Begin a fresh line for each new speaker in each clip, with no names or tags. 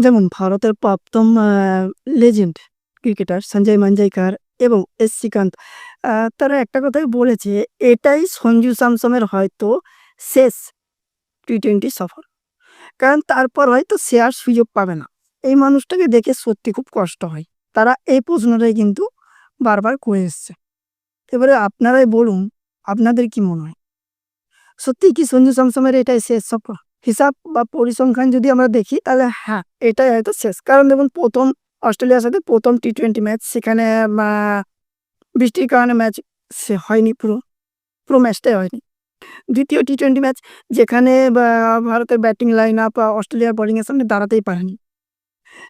যেমন ভারতের প্রাপ্তম লেজেন্ড ক্রিকেটার সঞ্জয় মাঞ্জাইকার এবং এস শ্রীকান্ত তারা একটা কথাই বলেছে, এটাই সঞ্জু স্যামসনের হয়তো শেষ টি টোয়েন্টি সফর। কারণ তারপর হয়তো সে আর সুযোগ পাবে না। এই মানুষটাকে দেখে সত্যি খুব কষ্ট হয়। তারা এই প্রশ্নটাই কিন্তু বারবার করে এসছে। এবারে আপনারাই বলুন, আপনাদের কি মনে হয়? সত্যি কি সঞ্জু স্যামসনের এটাই শেষ সফর? হিসাব বা পরিসংখ্যান যদি আমরা দেখি, তাহলে হ্যাঁ এটাই হয়তো শেষ। কারণ দেখুন, প্রথম অস্ট্রেলিয়ার সাথে প্রথম টি টোয়েন্টি ম্যাচ সেখানে বৃষ্টির কারণে ম্যাচ সে হয়নি পুরো পুরো ম্যাচটাই হয়নি। দ্বিতীয় টি টোয়েন্টি ম্যাচ যেখানে ভারতের ব্যাটিং লাইন আপ অস্ট্রেলিয়ার বোলিংয়ের সামনে দাঁড়াতেই পারেনি।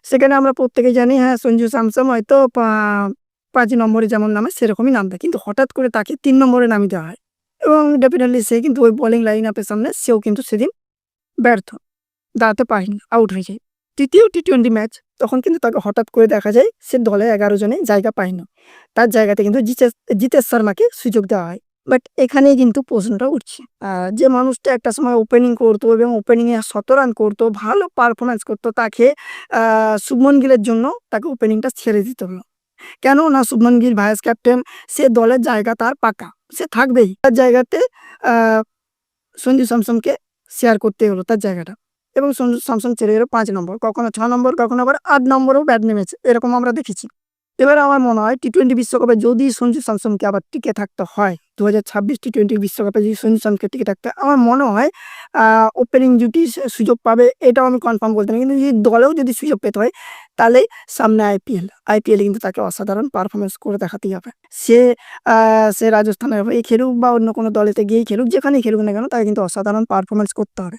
সেখানে আমরা প্রত্যেকে জানি হ্যাঁ সঞ্জু স্যামসন হয়তো পাঁচ নম্বরে যেমন নামে, সেরকমই নামবে। কিন্তু হঠাৎ করে তাকে তিন নম্বরে নামিয়ে দেওয়া হয়। এবং ডেফিনেটলি সে কিন্তু ওই বোলিং লাইন আপের সামনে, সেও কিন্তু সেদিন ব্যর্থ। দাঁড়াতে পারেনি আউট হয়ে যায়। তৃতীয় টি টোয়েন্টি ম্যাচ তখন কিন্তু তাকে হঠাৎ করে দেখা যায়, সে দলে এগারো জনে জায়গা পায় না। তার জায়গাতে কিন্তু জিতেশ জিতেশ শর্মাকে সুযোগ দেওয়া হয়। বাট এখানেই কিন্তু প্রশ্নটা উঠছে। যে মানুষটা একটা সময় ওপেনিং করতো এবং ওপেনিংয়ে শত রান করতো, ভালো পারফরমেন্স করতো, তাকে শুভমন গিলের জন্য তাকে ওপেনিংটা ছেড়ে দিতে হলো। কেন না শুভমন গিল ভাইস ক্যাপ্টেন সে দলের জায়গা তার পাকা, সে থাকবেই। তার জায়গাতে সঞ্জু স্যামসনকে শেয়ার করতে হলো তার জায়গাটা। এবং সঞ্জু স্যামসন ছেড়ে গেল পাঁচ নম্বর, কখনো ছ নম্বর, কখনো আবার আট নম্বরও ব্যাট নেমেছে এরকম আমরা দেখেছি। এবার আমার মনে হয় টি টোয়েন্টি বিশ্বকাপে যদি সঞ্জু স্যামসনকে আবার টিকে থাকতে হয় দু হাজার ছাব্বিশ টি টোয়েন্টি বিশ্বকাপে যদি সঞ্জু স্যামসনকে টিকে থাকতে আমার মনে হয় ওপেনিং জুটি সুযোগ পাবে, এটাও আমি কনফার্ম বলতে পারি। কিন্তু যদি দলেও যদি সুযোগ পেতে হয়, তাহলে সামনে আইপিএল আইপিএলে কিন্তু তাকে অসাধারণ পারফরমেন্স করে দেখাতেই হবে। সে সে রাজস্থানের হয়ে খেলুক বা অন্য কোনো দলেতে গিয়েই খেলুক, যেখানেই খেলুক না কেন, তাকে কিন্তু অসাধারণ পারফরমেন্স করতে হবে।